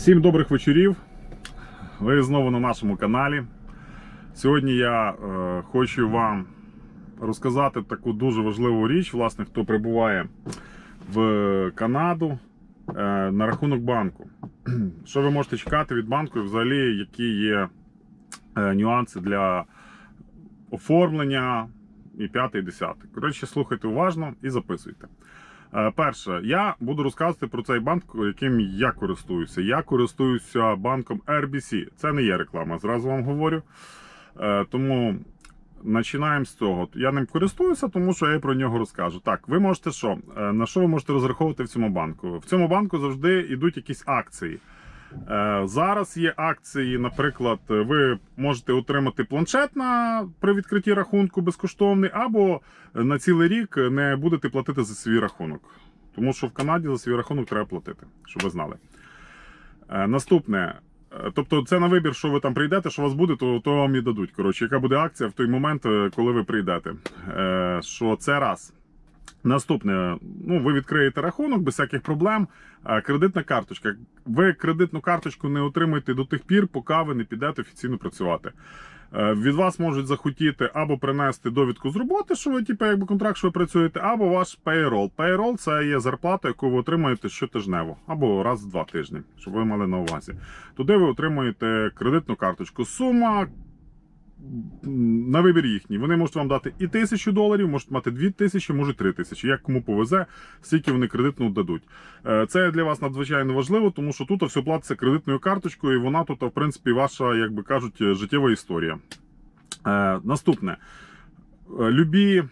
Всім добрих вечорів. Ви знову на нашому каналі. Сьогодні я е, хочу вам розказати таку дуже важливу річ, власне, хто прибуває в Канаду е, на рахунок банку. Що ви можете чекати від банку і взагалі, які є е, нюанси для оформлення і п'яте, і десяте. Коротше, слухайте уважно і записуйте. Е, Перше, я буду розказувати про цей банк, яким я користуюся. Я користуюся банком RBC. Це не є реклама, зразу вам говорю. Е, Тому починаємо з цього. Я ним користуюся, тому що я про нього розкажу. Так, ви можете що? Е, На що ви можете розраховувати в цьому банку? В цьому банку завжди йдуть якісь акції. Е, Зараз є акції, наприклад, ви можете отримати планшет на при відкритті рахунку безкоштовний, або на цілий рік не будете платити за свій рахунок. Тому що в Канаді за свій рахунок треба платити, щоб ви знали. Е, Наступне. Е, Тобто, це на вибір, що ви там прийдете, що у вас буде, то, то вам і дадуть. Коротше, яка буде акція в той момент, е, коли ви прийдете. Е, Що це раз. Наступне, ну ви відкриєте рахунок без всяких проблем. Кредитна карточка. Ви кредитну карточку не отримуєте до тих пір, поки ви не підете офіційно працювати. Е, Від вас можуть захотіти або принести довідку з роботи, що ви, типу, якби контракт, що ви працюєте, або ваш payroll. Payroll – це є зарплата, яку ви отримуєте щотижнево, або раз в два тижні, щоб ви мали на увазі. Туди ви отримуєте кредитну карточку. Сума на вибір їхній. Вони можуть вам дати і тисячу доларів, можуть мати дві тисячі, може три тисячі. Як кому повезе, стільки вони кредитну дадуть. Е, Це для вас надзвичайно важливо, тому що тут все платиться кредитною карточкою, і вона тут, в принципі, ваша, як би кажуть, життєва історія. Е, Наступне. Е, Любі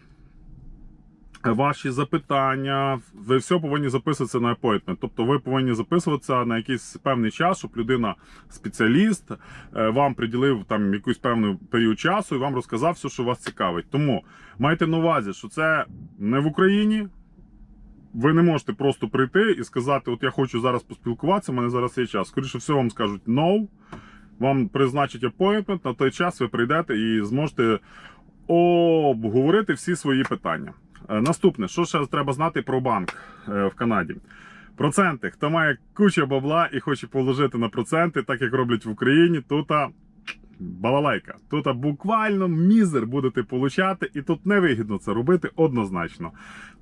ваші запитання, ви все повинні записуватися на appointment. Тобто ви повинні записуватися на якийсь певний час, щоб людина, спеціаліст, е, вам приділив там якийсь певний період часу і вам розказав все, що вас цікавить. Тому майте на увазі, що це не в Україні. Ви не можете просто прийти і сказати: От я хочу зараз поспілкуватися, в мене зараз є час. Скоріше всього, вам скажуть no. Вам призначать appointment, на той час ви прийдете і зможете обговорити всі свої питання. Е, Наступне, що ще треба знати про банк е, в Канаді? Проценти. Хто має кучу бабла і хоче положити на проценти, так як роблять в Україні, тут балалайка. Тут буквально мізер будете получати, і тут невигідно це робити однозначно.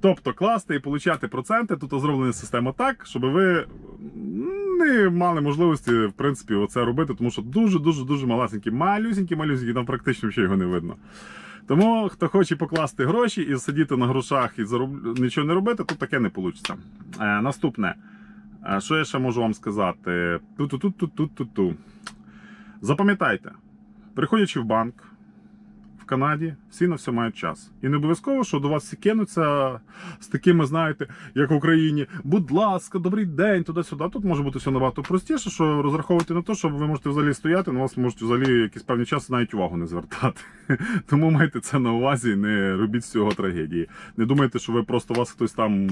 Тобто класти і получати проценти, тут зроблена система так, щоб ви не мали можливості, в принципі, оце робити, тому що дуже-дуже дуже малесенькі, малюсенькі, малюсенькі, там практично ще його не видно. Тому хто хоче покласти гроші і сидіти на грошах і зароб... нічого не робити, то таке не вийде. Е, наступне. Е, що я ще можу вам сказати? Ту-ту-ту-ту-ту-ту. Запам'ятайте, приходячи в банк Канаді, всі на все мають час. І не обов'язково, що до вас всі кинуться з такими, знаєте, як в Україні. Будь ласка, добрий день, туди-сюди. Тут може бути все набагато простіше, що розраховуйте на те, що ви можете взагалі стояти, на вас можуть взагалі якийсь певний час навіть увагу не звертати. Тому майте це на увазі, не робіть з цього трагедії. Не думайте, що ви просто вас хтось там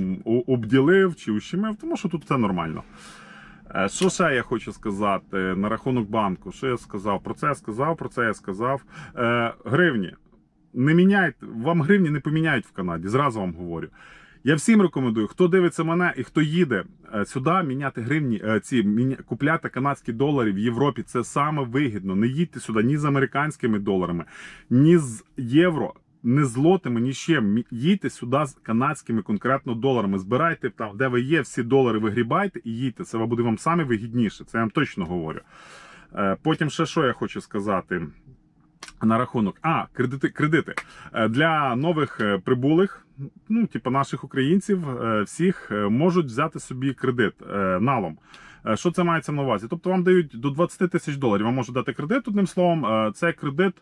обділив чи ущемив, тому що тут все нормально. Е, Що ще я хочу сказати на рахунок банку? Що я сказав? Про це я сказав, про це я сказав. Е, гривні. Не міняйте, вам гривні не поміняють в Канаді, зразу вам говорю. Я всім рекомендую, хто дивиться мене і хто їде е, сюди, міняти гривні, ці міня- купляти канадські долари в Європі. Це саме вигідно. Не їдьте сюди ні з американськими доларами, ні з євро, не з лотами, ні чим. Їдьте сюди з канадськими конкретно доларами. Збирайте там, де ви є, всі долари вигрібайте і їдьте. Це буде вам саме вигідніше. Це я вам точно говорю. Е, Потім ще що я хочу сказати. На рахунок а кредити, кредити Е, для нових е, прибулих, ну типу наших українців, всіх можуть взяти собі кредит налом. Що це мається на увазі? Тобто вам дають до 20 тисяч доларів. Вам можуть дати кредит, одним словом. Це кредит.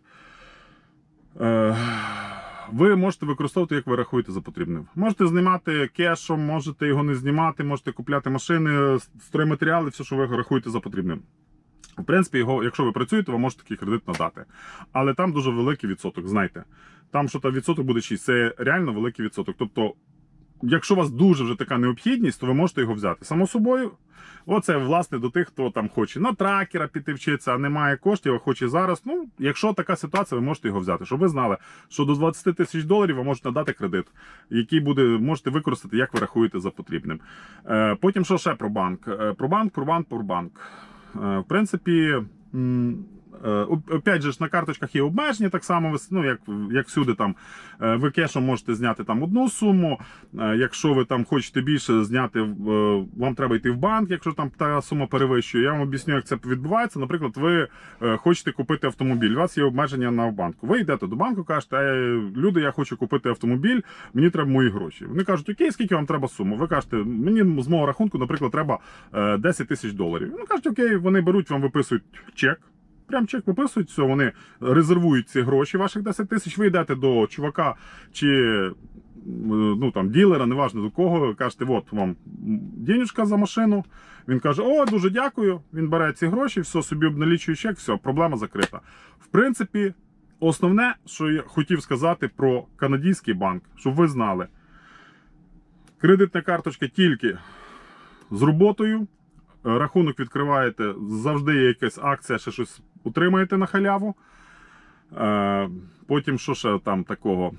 Ви можете використовувати, як ви рахуєте за потрібним. Можете знімати кешом, можете його не знімати, можете купляти машини, стройматеріали, все, що ви рахуєте за потрібним. В принципі, його, якщо ви працюєте, ви можете такий кредит надати. Але там дуже великий відсоток, знайте. Там що там відсоток буде 6, це реально великий відсоток. Тобто якщо у вас дуже вже така необхідність, то ви можете його взяти. Само собою, оце власне до тих, хто там хоче на тракера піти вчитися, а немає коштів, а хоче зараз. Ну, якщо така ситуація, ви можете його взяти. Щоб ви знали, що до 20 тисяч доларів ви можете надати кредит, який буде можете використати, як ви рахуєте за потрібним. Е, потім що ще про банк? Е, про банк, про банк, про банк. Е, в принципі. Е, оп- Опять же на карточках є обмеження, так само ну, як, як всюди там е, ви кешом можете зняти там одну суму. Е, Якщо ви там хочете більше зняти, вам треба йти в банк, якщо там та сума перевищує. Я вам об'ясню, як це відбувається. Наприклад, ви хочете купити автомобіль. У вас є обмеження на банку. Ви йдете до банку, кажете, «Е, люди, я хочу купити автомобіль, мені треба мої гроші. Вони кажуть, окей, скільки вам треба сума? Ви кажете, мені з мого рахунку, наприклад, треба е, 10 тисяч доларів. Ну кажуть, окей, вони беруть, вам виписують чек. Прям чек виписують, все, вони резервують ці гроші, ваших 10 тисяч. Ви йдете до чувака чи ну там ділера, неважно до кого. Кажете, от вам денежка за машину. Він каже: О, дуже дякую. Він бере ці гроші, все собі обналічує чек, все, проблема закрита. В принципі, основне, що я хотів сказати про канадський банк, щоб ви знали, кредитна карточка тільки з роботою. Рахунок відкриваєте, завжди є якась акція, ще щось утримаєте на халяву. Е, Потім, що ще там такого?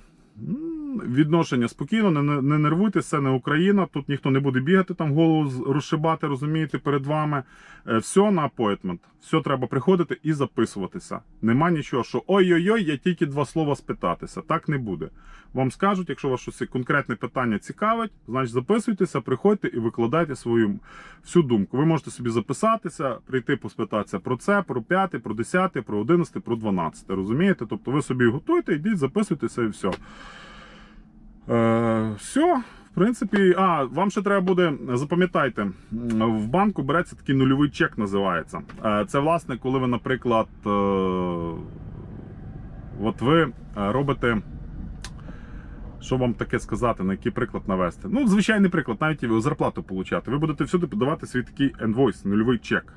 Відношення спокійно, не, не не нервуйтесь, це не Україна. Тут ніхто не буде бігати там голову розшибати, розумієте, перед вами. Е, Все на апойтмент. Все треба приходити і записуватися. Нема нічого, що ой-ой-ой, я тільки два слова спитатися. Так не буде. Вам скажуть, якщо вас щось конкретне питання цікавить, значить записуйтеся, приходьте і викладайте свою всю думку. Ви можете собі записатися, прийти поспитатися про це, про п'яте, про десяте, про одинадцяте, про дванадцяте. Розумієте? Тобто ви собі готуєте, йдіть, записуйтеся і все. Е, все. В принципі, а вам ще треба буде, запам'ятайте, в банку береться такий нульовий чек, називається. Е, Це власне, коли ви, наприклад, е, от ви робите. Що вам таке сказати, на який приклад навести? Ну, звичайний приклад, навіть зарплату получати. Ви будете всюди подавати свій такий енвойс, нульовий чек.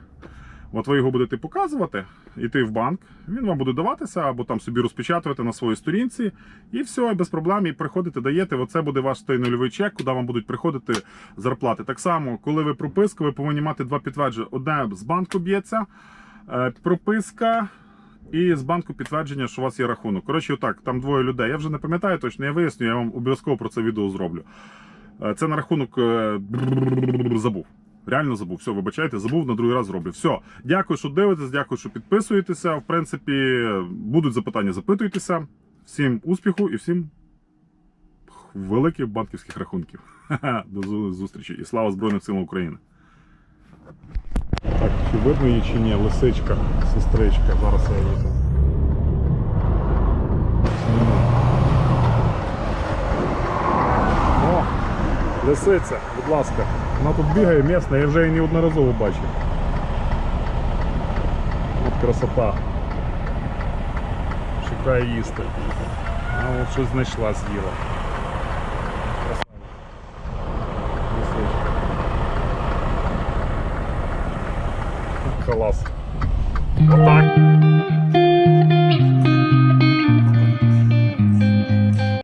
От ви його будете показувати, йти в банк, він вам буде даватися, або там собі розпечатувати на своїй сторінці, і все, без проблем, і приходите, даєте. Оце буде ваш той нульовий чек, куди вам будуть приходити зарплати. Так само, коли ви прописку, ви повинні мати два підтвердження. Одне з банку б'ється, е, прописка. І з банку підтвердження, що у вас є рахунок. Коротше, отак, там двоє людей. Я вже не пам'ятаю точно, я виясню, я вам обов'язково про це відео зроблю. Е, Це на рахунок е, забув. Реально забув. Все, вибачайте, забув, на другий раз зроблю. Все. Дякую, що дивитесь, дякую, що підписуєтеся. В принципі, будуть запитання, запитуйтеся. Всім успіху і всім великих банківських рахунків. До зустрічі і слава Збройним силам України. Так, чи видно її чи ні? Лисичка, сестричка. Зараз я її лисиця, будь ласка. Вона тут бігає місна, я вже її неодноразово бачив. От красота. Шукає їсти. А от щось знайшла, з'їла. Красавиця. Лисичка. Клас. Отак.